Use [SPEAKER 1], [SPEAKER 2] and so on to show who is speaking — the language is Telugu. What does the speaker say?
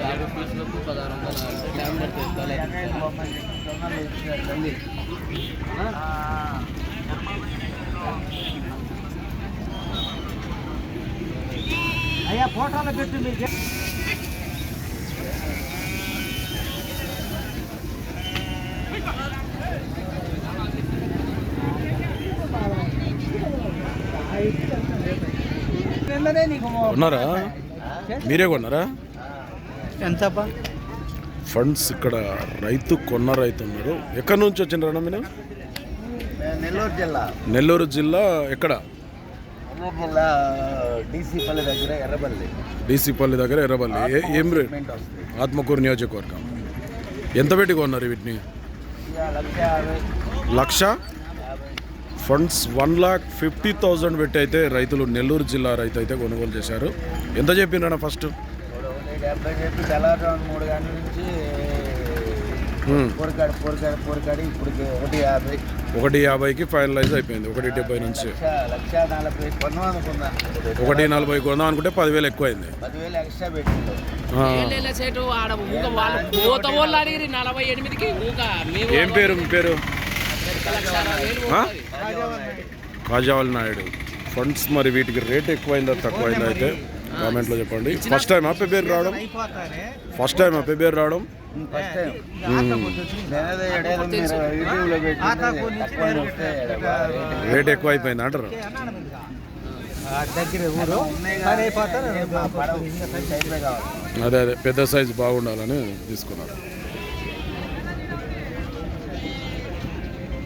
[SPEAKER 1] యాభై పీసులకు పదహారు వందల టైం పడుతుంది తలకి.
[SPEAKER 2] అయ్యా ఫోటోలు పెట్టు మీకు
[SPEAKER 3] కొన్నారా మీరే కొన్నారా?
[SPEAKER 2] ఎంతప్పా
[SPEAKER 3] ఫండ్స్ ఇక్కడ రైతు కొన్న రైతు ఉన్నారు. ఎక్కడి నుంచి వచ్చిండ్రన్నా మీరు?
[SPEAKER 4] నెల్లూరు జిల్లా.
[SPEAKER 3] నెల్లూరు జిల్లా ఎక్కడ?
[SPEAKER 4] డీసీపల్లి దగ్గర ఎర్రబల్లి.
[SPEAKER 3] డీసీపల్లి దగ్గర ఎర్రబల్లి. ఏ- ఏం రేట్ ఆత్మకూరు నియోజకవర్గం. ఎంత పెట్టి కొన్నారు వీటిని?
[SPEAKER 4] లక్ష?
[SPEAKER 3] Funds one lakh fifty thousand పెట్టి అయితే రైతులు నెల్లూరు జిల్లా రైతు అయితే కొనుగోలు చేశారు. ఎంత చెప్పిండ్రన్న ఫస్ట్?
[SPEAKER 4] ఒకటి
[SPEAKER 3] యాభైకి ఫైనలైజ్ అయిపోయింది ఒకటి డెబ్బై నుంచి. ఒకటి నలభై కొందాం అనుకుంటే పదివేలు
[SPEAKER 1] ఊక. మేము
[SPEAKER 3] ఏం పేరు మీ పేరు? కాజావల్ నాయుడు. ఫండ్స్ మరి వీటికి రేట్ ఎక్కువైందా తక్కువైందా అయితే కామెంట్లో చెప్పండి. ఫస్ట్ టైం ఆ పేరు రావడం? ఫస్ట్ టైం ఆ పేరు రావడం?
[SPEAKER 4] Hmm.
[SPEAKER 3] రేట్ ఎక్కువ అయిపోయింది అంటారు? అదే అదే పెద్ద సైజు బాగుండాలని తీసుకున్నారు.